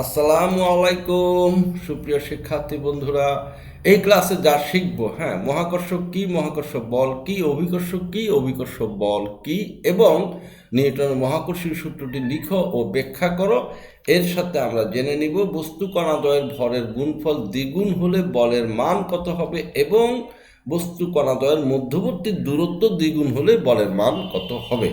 আসসালামু আলাইকুম। সুপ্রিয় শিক্ষার্থী বন্ধুরা, এই ক্লাসে যা শিখব হ্যাঁ মহাকর্ষ কি মহাকর্ষ বল কি অভিকর্ষ কি অভিকর্ষ বল কি, এবং নিউটনের মহাকর্ষীয় সূত্রটি লিখো ও ব্যাখ্যা করো। এর সাথে আমরা জেনে নিব, বস্তু কণাদ্বয়ের ভরের গুণফল দ্বিগুণ হলে বলের মান কত হবে, এবং বস্তু কণাদ্বয়ের মধ্যবর্তী দূরত্ব দ্বিগুণ হলে বলের মান কত হবে।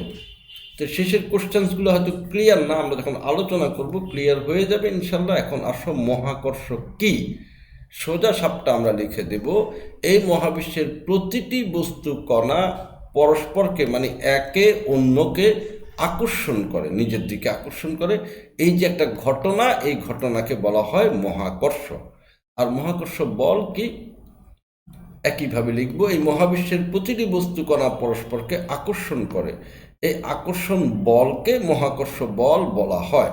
তো শেষের কোশ্চেন্সগুলো হয়তো ক্লিয়ার না, আমরা যখন আলোচনা করব ক্লিয়ার হয়ে যাবে ইনশাল্লাহ এখন আসো মহাকর্ষ কি? সোজা সাপটা আমরা লিখে দেব। এই মহাবিশ্বের প্রতিটি বস্তু কণা পরস্পরকে মানে একে অন্যকে আকর্ষণ করে, নিজের দিকে আকর্ষণ করে। এই যে একটা ঘটনা, এই ঘটনাকে বলা হয় মহাকর্ষ। আর মহাকর্ষ বল কি? একইভাবে লিখব, এই মহাবিশ্বের প্রতিটি বস্তু কণা পরস্পরকে আকর্ষণ করে। এই আকর্ষণ বলকে মহাকর্ষ বল বলা হয়।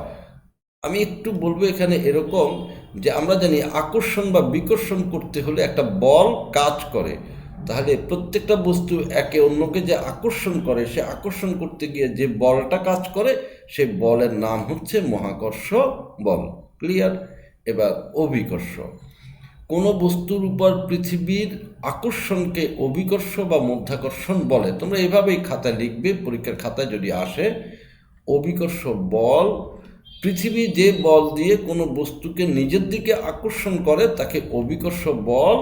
আমি একটু বলব এখানে এরকম যে আমরা জানি আকর্ষণ বা বিকর্ষণ করতে হলে একটা বল কাজ করে। তাহলে প্রত্যেকটা বস্তু একে অন্যকে যে আকর্ষণ করে, সে আকর্ষণ করতে গিয়ে যে বলটা কাজ করে, সে বলের নাম হচ্ছে মহাকর্ষ বল। ক্লিয়ার? এবার অভিকর্ষ। কোনো বস্তুর উপর পৃথিবীর আকর্ষণকে অভিকর্ষ বা মধ্যাকর্ষণ বলে। তোমরা এভাবেই খাতায় লিখবে, পরীক্ষার খাতায় যদি আসে, অভিকর্ষ বল, পৃথিবী যে বল দিয়ে কোনো বস্তুকে নিজের দিকে আকর্ষণ করে, তাকে অভিকর্ষ বল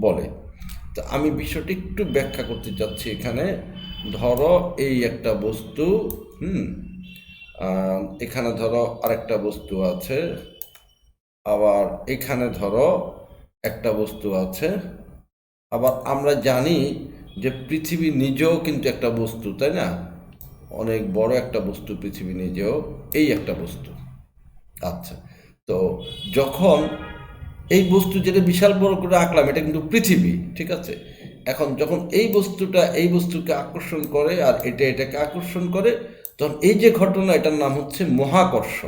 বলে। তো আমি বিষয়টি একটু ব্যাখ্যা করতে চাচ্ছি এখানে। ধরো এই একটা বস্তু, হুম এখানে ধরো আরেকটা বস্তু আছে। আবার এখানে ধরো একটা বস্তু আছে। আবার আমরা জানি যে পৃথিবী নিজেও কিন্তু একটা বস্তু, তাই না? অনেক বড় একটা বস্তু পৃথিবী নিজেও, এই একটা বস্তু। আচ্ছা তো যখন এই বস্তু যেটা বিশাল বড় করে আঁকলাম, এটা কিন্তু পৃথিবী, ঠিক আছে? এখন যখন এই বস্তুটা এই বস্তুকে আকর্ষণ করে আর এটা এটাকে আকর্ষণ করে, তখন এই যে ঘটনা, এটার নাম হচ্ছে মহাকর্ষ।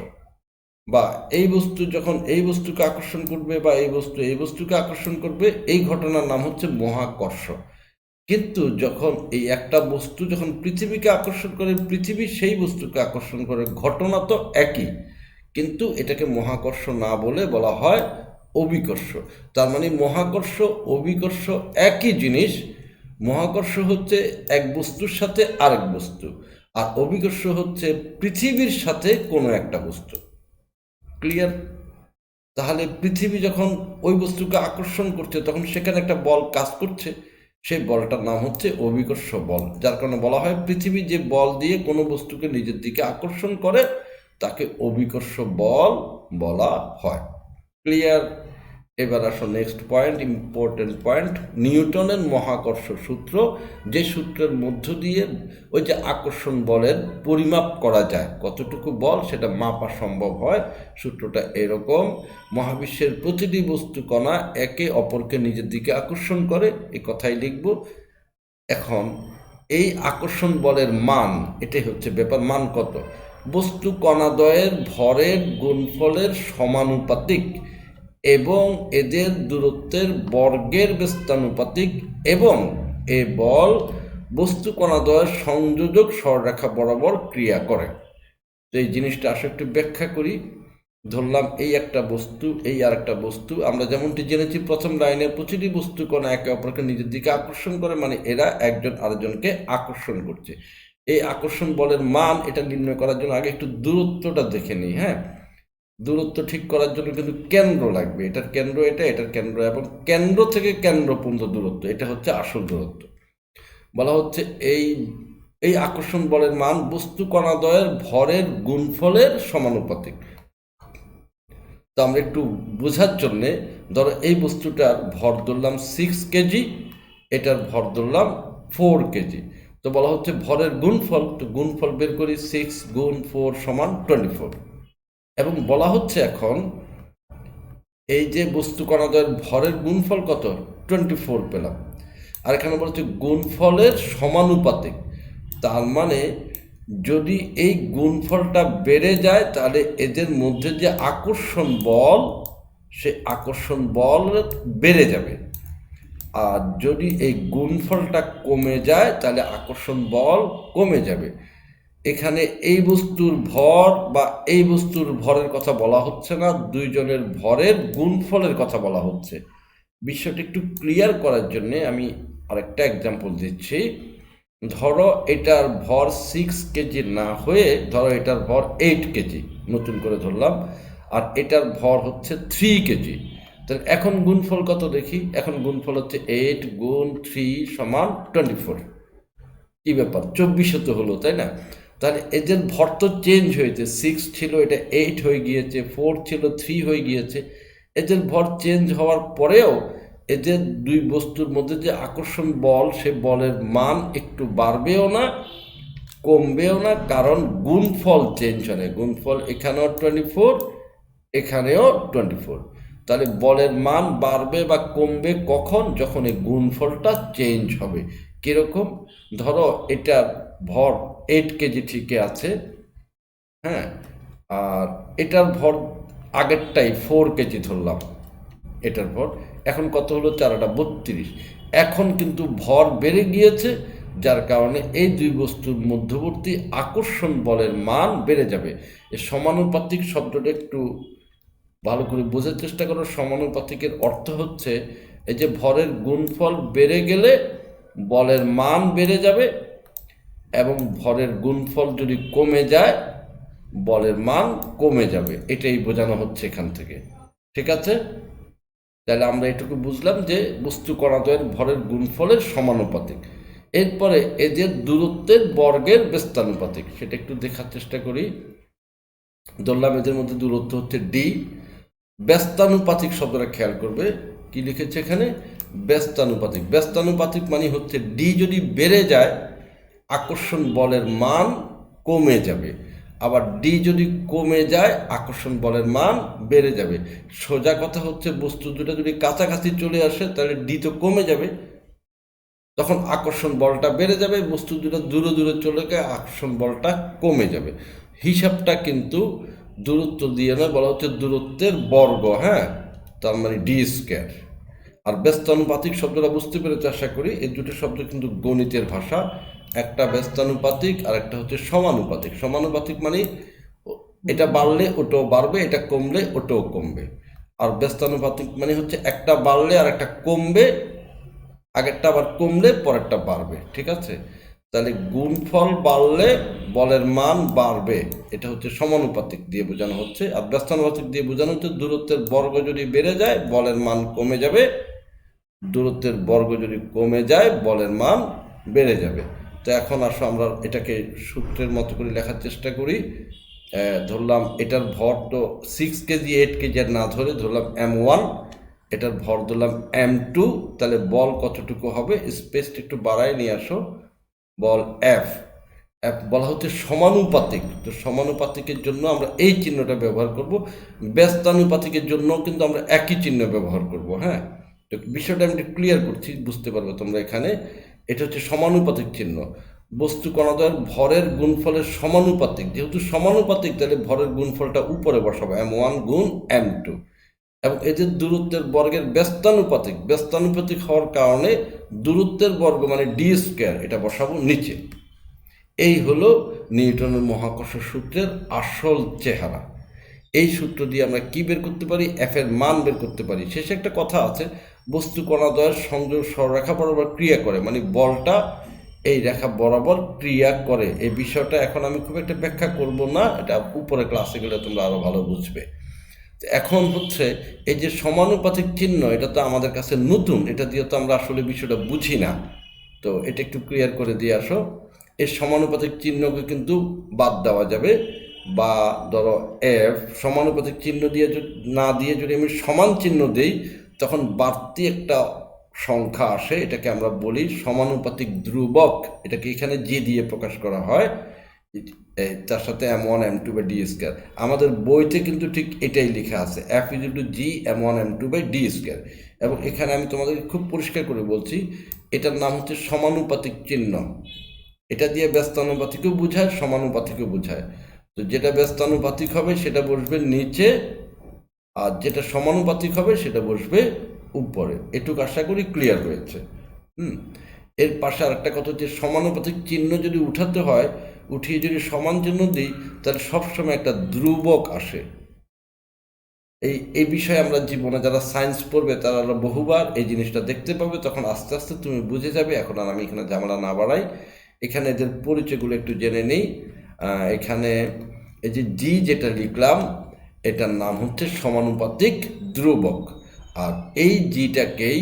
বা এই বস্তু যখন এই বস্তুকে আকর্ষণ করবে বা এই বস্তু এই বস্তুকে আকর্ষণ করবে, এই ঘটনার নাম হচ্ছে মহাকর্ষ কিন্তু যখন এই একটা বস্তু যখন পৃথিবীকে আকর্ষণ করে, পৃথিবী সেই বস্তুকে আকর্ষণ করে, ঘটনা তো একই। কিন্তু এটাকে মহাকর্ষ না বলে বলা হয় অভিকর্ষ। তার মানে মহাকর্ষ, অভিকর্ষ একই জিনিস। মহাকর্ষ হচ্ছে এক বস্তুর সাথে আরেক বস্তু। আর অভিকর্ষ হচ্ছে পৃথিবীর সাথে কোনো একটা বস্তু। ক্লিয়ার তাহলে পৃথিবী যখন ওই বস্তুকে আকর্ষণ করছে, তখন সেখানে একটা বল কাজ করছে। সেই বলটার নাম হচ্ছে অভিকর্ষ বল, যার কারণে বলা হয় পৃথিবী যে বল দিয়ে কোনো বস্তুকে নিজের দিকে আকর্ষণ করে, তাকে অভিকর্ষ বল বলা হয়। ক্লিয়ার এবার আসো নেক্সট পয়েন্ট ইম্পর্টেন্ট পয়েন্ট নিউটনের মহাকর্ষ সূত্র, যে সূত্রের মধ্য দিয়ে ওই যে আকর্ষণ বলের পরিমাপ করা যায়। কতটুকু বল? সেটা মাপা সম্ভব হয়। সূত্রটা এরকম, মহাবিশ্বের প্রতিটি বস্তু কণা একে অপরকে নিজের দিকে আকর্ষণ করে এই কথাই লিখব। এখন, এই আকর্ষণ বলের মান, এটাই হচ্ছে ব্যাপার মান কত? বস্তু কণাদ্বয়ের ভরের গুণফলের সমানুপাতিক এবং এদের দূরত্বের বর্গের ব্যস্তানুপাতিক এবং এ বল বস্তু কণাদ্বয়ের সংযোজক সররেখা বরাবর ক্রিয়া করে। তো এই জিনিসটা আসলে একটু ব্যাখ্যা করি। ধরলাম এই একটা বস্তু, এই আর একটা বস্তু। আমরা যেমনটি জেনেছি, প্রথম লাইনের প্রতিটি বস্তু কণা একে অপরকে নিজের দিকে আকর্ষণ করে মানে এরা একজন আরেকজনকে আকর্ষণ করছে। এই আকর্ষণ বলের মান এটা নির্ণয় করার জন্য আগে একটু দূরত্বটা দেখে নিই হ্যাঁ? দূরত্ব ঠিক করার জন্য কিন্তু কেন্দ্র লাগবে। এটার কেন্দ্র এটা, এটার কেন্দ্র এবং কেন্দ্র থেকে কেন্দ্র পর্যন্ত দূরত্ব, এটা হচ্ছে আসল দূরত্ব। বলা হচ্ছে এই এই আকর্ষণ বলের মান বস্তু কণাদয়ের ভরের গুণফলের সমানুপাতিক। তো আমরা একটু বোঝার জন্যে ধরো এই বস্তুটার ভর ধরলাম সিক্স কেজি এটার ভর ধরলাম ফোর কেজি তো বলা হচ্ছে ভরের গুণফল, তো গুণফল বের করি সিক্স গুণ ফোর সমান টোয়েন্টি ফোর এবং বলা হচ্ছে এখন, এই যে বস্তু কণাদ্বয়ের ভরের গুণফল কত? টোয়েন্টি ফোর পেলাম। আর এখানে বলা হচ্ছে গুণফলের সমানুপাতিক। তার মানে যদি এই গুণফলটা বেড়ে যায়, তাহলে এদের মধ্যে যে আকর্ষণ বল, সে আকর্ষণ বল বেড়ে যাবে। আর যদি এই গুণফলটা কমে যায়, তাহলে আকর্ষণ বল কমে যাবে। এখানে এই বস্তুর ভর বা এই বস্তুর ভরের কথা বলা হচ্ছে না, দুইজনের ভরের গুণফলের কথা বলা হচ্ছে। বিষয়টা একটু ক্লিয়ার করার জন্য আমি আরেকটা এক্সাম্পল দিচ্ছি। ধরো এটার ভর সিক্স কেজি না হয়ে, ধরো এটার ভর এইট কেজি নতুন করে ধরলাম, আর এটার ভর হচ্ছে থ্রি কেজি তাহলে এখন গুণফল কত দেখি? এখন গুণফল হচ্ছে এইট গুণ থ্রি সমান টোয়েন্টি ফোর কী ব্যাপার? চব্বিশে তো হলো, তাই না? তাহলে এদের ভর তো চেঞ্জ হয়েছে সিক্স ছিল, এটা এইট হয়ে গিয়েছে ফোর ছিল থ্রি হয়ে গিয়েছে। এদের ভর চেঞ্জ হওয়ার পরেও এদের দুই বস্তুর মধ্যে যে আকর্ষণ বল, সে বলের মান একটু বাড়বেও না, কমবেও না, কারণ গুণফল চেঞ্জ হয় না। গুণফল এখানেও টোয়েন্টি ফোর এখানেও টোয়েন্টি ফোর তাহলে বলের মান বাড়বে বা কমবে কখন? যখন এই গুণফলটা চেঞ্জ হবে। কীরকম? ধরো এটার ভর এইট কেজি ঠিকই আছে হ্যাঁ? আর এটার ভর আগেরটাই ফোর কেজি ধরলাম, এটার ভর। এখন কত হলো? চারাটা বত্রিশ। এখন কিন্তু ভর বেড়ে গিয়েছে, যার কারণে এই দুই বস্তুর মধ্যবর্তী আকর্ষণ বলের মান বেড়ে যাবে। এই সমানুপাতিক শব্দটা একটু ভালো করে বোঝার চেষ্টা করো। সমানুপাতিকের অর্থ হচ্ছে, এই যে ভরের গুণফল বেড়ে গেলে বলের মান বেড়ে যাবে এবং ভরের গুণফল যদি কমে যায়, বলের মান কমে যাবে। এটাই বোঝানো হচ্ছে এখান থেকে। ঠিক আছে? তাহলে আমরা এটুকু বুঝলাম যে বস্তু কণাদ্বয়ের ভরের গুণফলের সমানুপাতিক। এরপরে এদের দূরত্বের বর্গের ব্যস্তানুপাতিক সেটা একটু দেখার চেষ্টা করি। ধরলাম এদের মধ্যে দূরত্ব হচ্ছে ডি ব্যস্তানুপাতিক শব্দটা খেয়াল করবে। কি লিখেছে এখানে? ব্যস্তানুপাতিক ব্যস্তানুপাতিক মানে হচ্ছে ডি যদি বেড়ে যায় আকর্ষণ বলের মান কমে যাবে। আবার ডি যদি কমে যায়, আকর্ষণ বলের মান বেড়ে যাবে। সোজা কথা হচ্ছে, বস্তু দুটো যদি কাছাকাছি চলে আসে, তাহলে ডি তো কমে যাবে। তখন আকর্ষণ বলটা বেড়ে যাবে, বস্তু দুটো দূরে দূরে চলে গেলে আকর্ষণ বলটা কমে যাবে। হিসাবটা কিন্তু দূরত্ব দিয়ে নয়, বলা হচ্ছে দূরত্বের বর্গ হ্যাঁ? তার মানে ডি স্কোয়ার আর ব্যস্তানুপাতিক শব্দটা বুঝতে পেরেছে, আশা করি। এই দুটো শব্দ কিন্তু গণিতের ভাষা। একটা ব্যস্তানুপাতিক আর একটা হচ্ছে সমানুপাতিক। সমানুপাতিক মানে এটা বাড়লে ওটাও বাড়বে, এটা কমলে ওটাও কমবে। আর ব্যস্তানুপাতিক মানে হচ্ছে একটা বাড়লে আর একটা কমবে, আগেরটা আবার কমলে পরেরটা বাড়বে, ঠিক আছে? তাহলে গুণফল বাড়লে বলের মান বাড়বে, এটা হচ্ছে সমানুপাতিক দিয়ে বোঝানো হচ্ছে। আর ব্যস্তানুপাতিক দিয়ে বোঝানো হচ্ছে দূরত্বের বর্গ যদি বেড়ে যায়, বলের মান কমে যাবে। দূরত্বের বর্গ যদি কমে যায়, বলের মান বেড়ে যাবে। তো এখন আসো, আমরা এটাকে সূত্রের মতো করে লেখার চেষ্টা করি। ধরলাম এটার ভর তো সিক্স কেজি এইট কেজি আর না ধরে ধরলাম এম ওয়ান এটার ভর ধরলাম এম টু তাহলে বল কতটুকু হবে? স্পেসটা একটু বাড়ায় নিয়ে আসো। বল এফ এফ বলা হচ্ছে সমানুপাতিক। তো সমানুপাতিকের জন্য আমরা এই চিহ্নটা ব্যবহার করব। ব্যস্তানুপাতিকের জন্য কিন্তু আমরা একই চিহ্ন ব্যবহার করব হ্যাঁ? তো বিষয়টা আমি ক্লিয়ার করছি, বুঝতে পারবে তোমরা এখানে। এটা হচ্ছে সমানুপাতিক চিহ্ন। বস্তু কণাদ্বয়ের ভরের গুণফলের সমানুপাতিক। যেহেতু সমানুপাতিক, তাহলে ভরের গুণফলটা উপরে বসাবো, এম ওয়ান গুণ এম টু। এবং এদের দূরত্বের বর্গের ব্যস্তানুপাতিক ব্যস্তানুপাতিক হওয়ার কারণে দূরত্বের বর্গ মানে ডি স্কোয়ার, এটা বসাবো নিচে। এই হলো নিউটনের মহাকর্ষ সূত্রের আসল চেহারা। এই সূত্র দিয়ে আমরা কি বের করতে পারি? এফ এর মান বের করতে পারি। শেষে একটা কথা আছে বস্তু কণাদ্বয়ের সংযোগ সররেখা বরাবর ক্রিয়া করে মানে বলটা এই রেখা বরাবর ক্রিয়া করে। এই বিষয়টা এখন আমি খুব একটা ব্যাখ্যা করব না, এটা উপরে ক্লাসে গেলে তোমরা আরও ভালো বুঝবে। এখন হচ্ছে এই যে সমানুপাতিক চিহ্ন, এটা তো আমাদের কাছে নতুন, এটা দিয়ে তো আমরা আসলে বিষয়টা বুঝি না। তো এটা একটু ক্লিয়ার করে দিয়ে আসো। এই সমানুপাতিক চিহ্নকে কিন্তু বাদ দেওয়া যাবে, বা ধরো এফ সমানুপাতিক চিহ্ন দিয়ে না দিয়ে যদি আমি সমান চিহ্ন দেই তখন বাড়তি একটা সংখ্যা আসে, এটাকে আমরা বলি সমানুপাতিক ধ্রুবক। এটাকে এখানে জি দিয়ে প্রকাশ করা হয়। তার সাথে M one M two by D square আমাদের বইতে কিন্তু ঠিক এটাই লেখা আছে। F is to G M one M two by D square এবং এখানে আমি তোমাদেরকে খুব পরিষ্কার করে বলছি, এটার নাম হচ্ছে সমানুপাতিক চিহ্ন। এটা দিয়ে ব্যস্তানুপাতিকও বোঝায়, সমানুপাতিকও বোঝায়। তো যেটা ব্যস্তানুপাতিক হবে, সেটা বসবে নিচে আর যেটা সমানুপাতিক হবে সেটা বসবে উপরে। এটুকু আশা করি ক্লিয়ার হয়েছে। হুম? এর পাশে আরেকটা কথা হচ্ছে সমানুপাতিক চিহ্ন যদি উঠাতে হয়, উঠিয়ে যদি সমান চিহ্ন দিই, তাহলে সবসময় একটা ধ্রুবক আসে। এই এই বিষয়ে আমরা জীবনে যারা সায়েন্স পড়বে, তারা বহুবার এই জিনিসটা দেখতে পাবে, তখন আস্তে আস্তে তুমি বুঝে যাবে। এখন আর আমি এখানে ঝামেলা না বাড়াই। এখানে এদের পরিচয়গুলো একটু জেনে নিই। এখানে এই যে জি যেটা লিখলাম এটার নাম হচ্ছে সমানুপাতিক ধ্রুবক। আর এই জিটাকেই,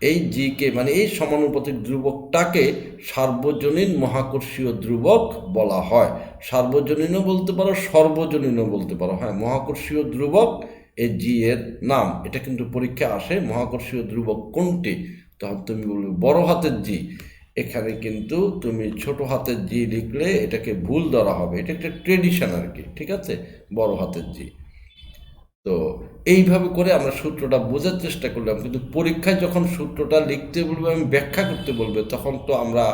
এই জিকে মানে এই সমানুপাতিক ধ্রুবকটাকে সার্বজনীন মহাকর্ষীয় ধ্রুবক বলা হয়। সার্বজনীনও বলতে পারো, সর্বজনীনও বলতে পারো। হ্যাঁ মহাকর্ষীয় ধ্রুবক এই জি এর নাম। এটা কিন্তু পরীক্ষা আসে মহাকর্ষীয় ধ্রুবক কোনটি? তখন তুমি বলবে, বড় হাতের জি। এখানে কিন্তু তুমি ছোট হাতের জি লিখলে এটাকে ভুল ধরা হবে। এটা একটা ট্রেডিশন আর কি, ঠিক আছে? বড় হাতের জি। তো এইভাবে করে আমরা সূত্রটা বোঝার চেষ্টা করলাম। কিন্তু পরীক্ষায় যখন সূত্রটা লিখতে বলবে, আমি ব্যাখ্যা করতে বলবে, তখন তো আমরা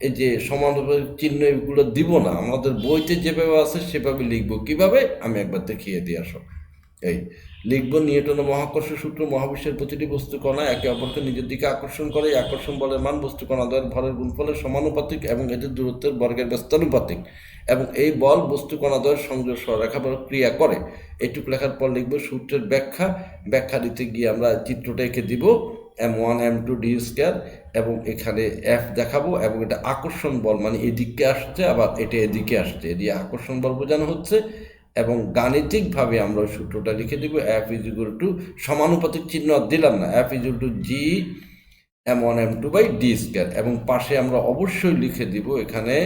এই যে সমানুপাতিক চিহ্ন এগুলো দিব না। আমাদের বইতে যেভাবে আছে সেভাবে লিখব। কীভাবে? আমি একবার দেখিয়ে দিয়ে আসো। এই লিখব নিউটনের মহাকর্ষ সূত্র মহাবিশ্বের প্রতিটি বস্তু কণা একে অপরকে নিজের দিকে আকর্ষণ করে। এই আকর্ষণ বলের মান বস্তু কণাদ্বয়ের ভরের গুণফলের সমানুপাতিক এবং এদের দূরত্বের বর্গের ব্যস্তানুপাতিক এবং এই বল বস্তু কণাদ্বয়ের সংযোগ সহরেখা বল ক্রিয়া করে। এটুকু লেখার পর লিখব সূত্রের ব্যাখ্যা। ব্যাখ্যা দিতে গিয়ে আমরা চিত্রটা এঁকে দিব M one, M two, D square এবং এখানে এফ দেখাবো এবং এটা আকর্ষণ বল মানে এদিকে আসছে, আবার এটা এদিকে আসছে। এদিকে আকর্ষণ বল বোঝানো হচ্ছে। এবং গাণিতিকভাবে আমরা সূত্রটা লিখে দিব এফ ইজ ইকুয়াল টু সমানুপাতিক চিহ্ন দিলাম না। F is to G M one M two by D square এবং পাশে আমরা অবশ্যই লিখে দিব এখানে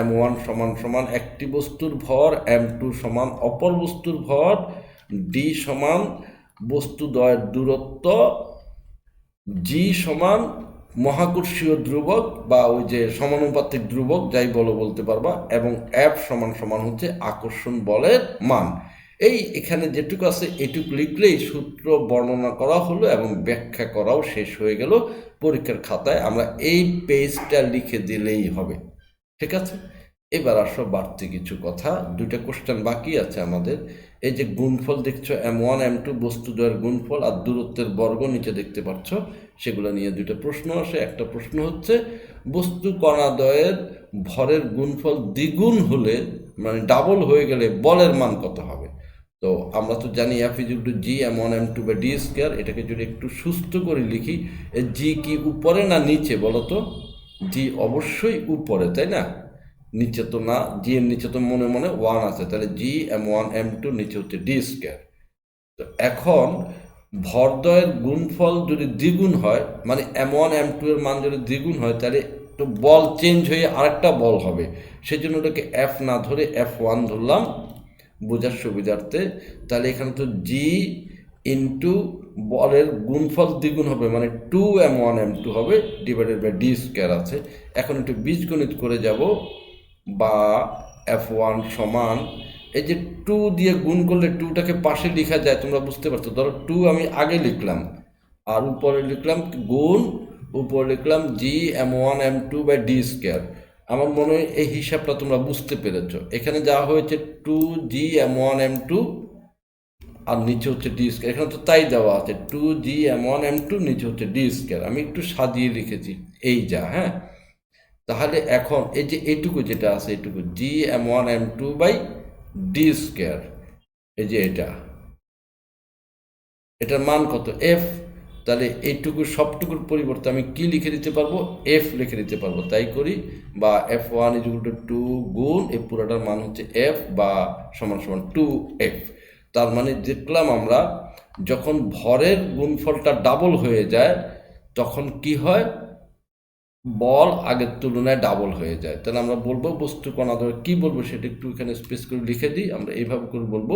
এম ওয়ান সমান সমান একটি বস্তুর ভর এম টু সমান অপর বস্তুর ভর ডি সমান বস্তু দ্বয়ের দূরত্ব জি সমান মহাকর্ষীয় ধ্রুবক বা ওই যে সমানুপাতিক ধ্রুবক, যাই বলো বলতে পারবা, এবং অ্যাপ সমান সমান হচ্ছে আকর্ষণ বলের মান। এই এখানে যেটুকু আছে, এটুকু লিখলেই সূত্র বর্ণনা করা হলো এবং ব্যাখ্যা করাও শেষ হয়ে গেল পরীক্ষার খাতায়। আমরা এই পেজটা লিখে দিলেই হবে। ঠিক আছে? এবার আসো বাড়তি কিছু কথা। দুইটা কোশ্চেন বাকি আছে আমাদের। এই যে গুণফল দেখছ, এম ওয়ান, এম টু, বস্তুদ্বয়ের গুণফল আর দূরত্বের বর্গ নিচে দেখতে পাচ্ছ, সেগুলো নিয়ে দুইটা প্রশ্ন আসে। একটা প্রশ্ন হচ্ছে বস্তু কণাদ্বয়ের ভরের গুণফল দ্বিগুণ হলে মানে ডাবল হয়ে গেলে বলের মান কত হবে? তো আমরা তো জানি F is to G M one, M two বা ডি স্কোয়ার এটাকে যদি একটু সুস্থ করে লিখি জি কি উপরে না নিচে বলো তো জি অবশ্যই উপরে, তাই না? নিচে তো না জি এর নিচে তো মনে মনে ওয়ান আছে। তাহলে G M one M two নিচে হচ্ছে ডি স্কোয়ার তো এখন ভরদয়ের গুণফল যদি দ্বিগুণ হয় মানে এম ওয়ান এম টু এর মান যদি দ্বিগুণ হয়, তাহলে তো বল চেঞ্জ হয়ে আরেকটা বল হবে। সেই জন্য ওটাকে এফ না ধরে এফ ওয়ান ধরলাম। বোঝার সুবিধার্থে তাহলে এখানে তো জি ইন্টু বলের গুণফল দ্বিগুণ হবে মানে two M one M two হবে ডিভাইডেড বাই ডি স্কোয়ার আছে। এখন একটু বীজগণিত করে যাব। বা এফ ওয়ান সমান, এই যে টু দিয়ে গুণ করলে টুটাকে পাশে লেখা যায়, তোমরা বুঝতে পারছ। ধরো টু আমি আগে লিখলাম, আর উপরে লিখলাম গুণ, উপরে লিখলাম G M one M two by D square আমার মনে হয় এই হিসাবটা তোমরা বুঝতে পেরেছ। এখানে যা হয়েছে two G M one M two আর নিচে হচ্ছে ডি স্কোয়ার এখানে তো তাই দেওয়া আছে two G M one M two নিচে হচ্ছে ডি স্কোয়ার আমি একটু সাজিয়ে লিখেছি, এই যা হ্যাঁ? তাহলে এখন এই যে এইটুকু যেটা আছে, এইটুকু G M one M two by D square এই যে এটা। এটার মান কত? এফ তাহলে এইটুকু সবটুকুর পরিবর্তে আমি কি লিখে দিতে পারব? এফ লিখে দিতে পারব। তাই করি, বা F one is to two গুণ, এই পুরোটার মান হচ্ছে এফ বা সমান সমান টু এফ তার মানে দেখলাম আমরা, যখন ভরের গুণফলটা ডাবল হয়ে যায়, তখন কি হয়? বল আগের তুলনায় ডাবল হয়ে যায়। তাহলে আমরা বলব বস্তু কণাদ্বয় কি বলব সেটা একটু এখানে স্পেস করে লিখে দিই, আমরা এইভাবে করে বলব।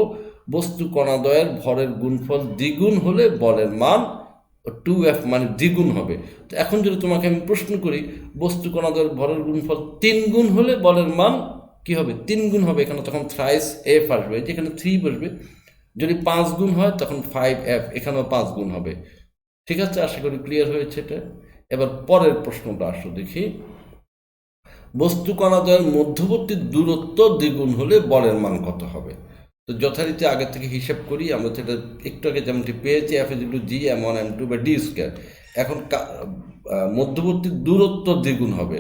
বস্তু কণাদ্বয়ের ভরের গুণফল দ্বিগুণ হলে বলের মান টু এফ মানে দ্বিগুণ হবে। তো এখন যদি তোমাকে আমি প্রশ্ন করি বস্তু কণাদ্বয়ের ভরের গুণফল তিন গুণ হলে বলের মান কি হবে? তিন গুণ হবে। এখানে তখন থ্রাইস এফ আসবে। যেখানে থ্রি বসবে। যদি পাঁচ গুণ হয়, তখন ফাইভ এফ এখানেও পাঁচ গুণ হবে। ঠিক আছে? আশা করি ক্লিয়ার হয়েছে এটা। এবার পরের প্রশ্নটা আসো দেখি। বস্তু কণাদ্বয়ের মধ্যবর্তী দূরত্ব দ্বিগুণ হলে বলের মান কত হবে? তো যথারীতি আগে থেকে হিসেব করি, আমরা সেটা একটু আগে যেমনটি পেয়েছি F is to G M one M two বা ডি স্কোয়ার এখন মধ্যবর্তী দূরত্ব দ্বিগুণ হবে।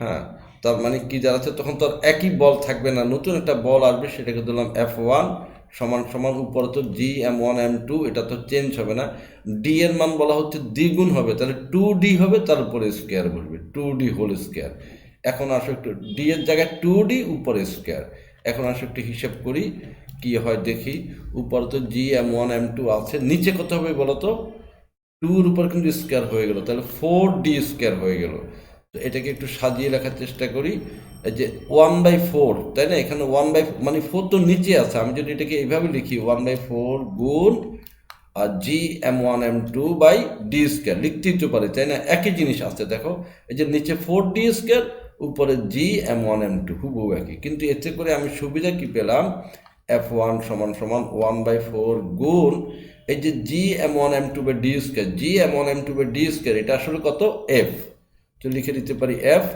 হ্যাঁ তার মানে কি দাঁড়াচ্ছে তখন তো আর একই বল থাকবে না, নতুন একটা বল আসবে, সেটাকে দিলাম এফ ওয়ান সমান সমান উপরে তো G M one M two এটা তো চেঞ্জ হবে না। ডি এর মান বলা হচ্ছে দ্বিগুণ হবে, তাহলে টু ডি হবে, তার উপরে স্কোয়ার বসবে টু ডি হোল স্কোয়ার এখন আসো একটু ডি এর জায়গায় টু ডি উপরে স্কোয়ার এখন আসো একটু হিসেব করি, কি হয় দেখি, উপরে তো G M one M two আছে, নিচে কত হবে বলো তো? টুর উপর কিন্তু স্কোয়ার হয়ে গেল, তাহলে ফোর ডি স্কোয়ার হয়ে গেল। তো এটাকে একটু সাজিয়ে লেখার চেষ্টা করি। যে ওয়ান বাই ফোর তাই না? এখানে ওয়ান বাই মানে ফোর তো নিচে আছে। আমি যদি এটাকে এইভাবে লিখি ওয়ান বাই ফোর গুণ, আর G M one M two by D square লিখতেই তো পারি, তাই না? একই জিনিস আছে, দেখো। এই যে নিচে ফোর ডি স্কোয়ার উপরে G M one M two হুবহু একই। কিন্তু এতে করে আমি সুবিধা কি পেলাম? এফ ওয়ান সমান সমান ওয়ান বাই ফোর গুণ, এই যে G M one M two by D square G M one M two by D square এটা আসলে কত? এফ তো লিখে দিতে পারি এফ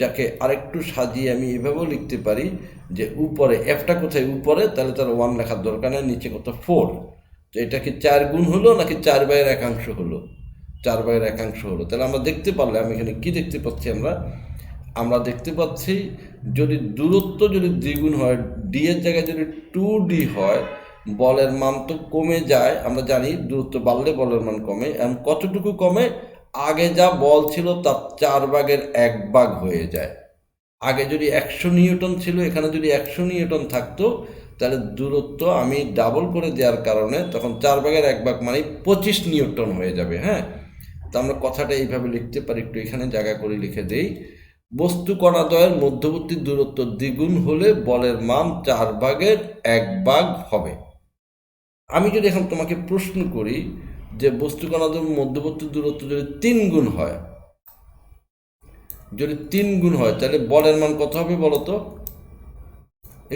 যাকে আরেকটু সাজিয়ে আমি এভাবেও লিখতে পারি যে উপরে এফটা কোথায়? উপরে, তাহলে তার ওয়ান লেখার দরকার নেই, নিচে কত? ফোর তো এটা কি চার গুণ হলো নাকি চার বাইয়ের একাংশ হলো? চার বাইয়ের একাংশ হলো। তাহলে আমরা দেখতে পারলাম এখানে কি দেখতে পাচ্ছি আমরা? আমরা দেখতে পাচ্ছি যদি দূরত্ব যদি দ্বিগুণ হয় ডি এর জায়গায় যদি টু ডি হয়, বলের মান তো কমে যায়। আমরা জানি দূরত্ব বাড়লে বলের মান কমে। এবং কতটুকু কমে? আগে যা বল ছিল তার চার ভাগের এক ভাগ হয়ে যায়। আগে যদি একশো নিউটন ছিল, এখানে যদি একশো নিউটন থাকতো, তাহলে দূরত্ব আমি ডাবল করে দেওয়ার কারণে তখন চার ভাগের এক ভাগ মানে পঁচিশ নিউটন হয়ে যাবে হ্যাঁ? তো আমরা কথাটা এইভাবে লিখতে পারি, একটু এখানে জায়গা করে লিখে দেই। বস্তু কণাদ্বয়ের মধ্যবর্তী দূরত্ব দ্বিগুণ হলে বলের মান চার ভাগের এক ভাগ হবে। আমি যদি এখন তোমাকে প্রশ্ন করি যে বস্তু কণাদ্বয়ের মধ্যবর্তী দূরত্ব যদি তিন গুণ হয়, যদি তিন গুণ হয়, তাহলে বলের মান কত হবে বলো তো?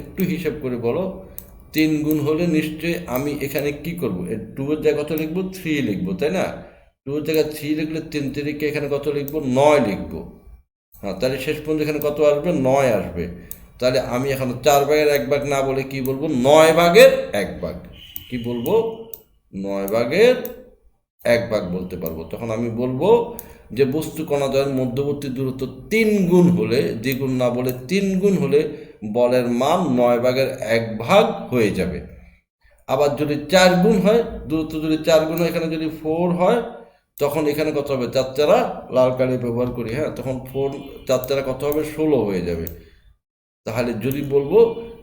একটু হিসাব করে বলো। তিন গুণ হলে নিশ্চয়ই আমি এখানে কি করব? টু এর জায়গায় কত লিখব? থ্রি লিখব, তাই না? টু এর জায়গায় থ্রি লিখলে তিন তিরিকে এখানে কত লিখব? নয় লিখব। হ্যাঁ তাহলে শেষ পর্যন্ত এখানে কত আসবে? নয় আসবে। তাহলে আমি এখন চার ভাগের এক ভাগ না বলে কি বলব? নয় ভাগের এক ভাগ। কি বলব? নয় ভাগের এক ভাগ বলতে পারব। তখন আমি বলব যে বস্তু কণাদ্বয়ের মধ্যবর্তী দূরত্ব তিন গুণ হলে, দ্বিগুণ না বলে তিন গুণ হলে বলের মান নয় ভাগের এক ভাগ হয়ে যাবে। আবার যদি চার গুণ হয়, দূরত্ব যদি চার গুণ হয়, এখানে যদি ফোর হয়, তখন এখানে কত হবে? চার চারা লাল কালি ব্যবহার করি হ্যাঁ? তখন ফোর চার চারা কত হবে? ষোলো হয়ে যাবে। তাহলে যদি বলব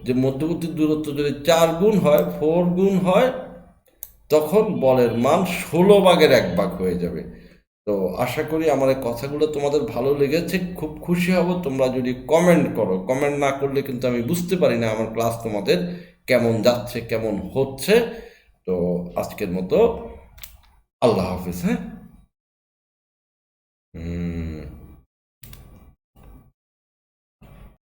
যে মধ্যবর্তী দূরত্ব যদি চার গুণ হয় ফোর গুণ হয় তখন বলের মান ষোলো ভাগের এক ভাগ হয়ে যাবে। তো আশা করি আমার এই কথাগুলো তোমাদের ভালো লেগেছে। খুব খুশি হব, তোমরা যদি কমেন্ট করো। কমেন্ট না করলে কিন্তু আমি বুঝতে পারি না আমার ক্লাস তোমাদের কেমন যাচ্ছে, কেমন হচ্ছে। তো আজকের মতো আল্লাহ হাফিজ হ্যাঁ? হুম।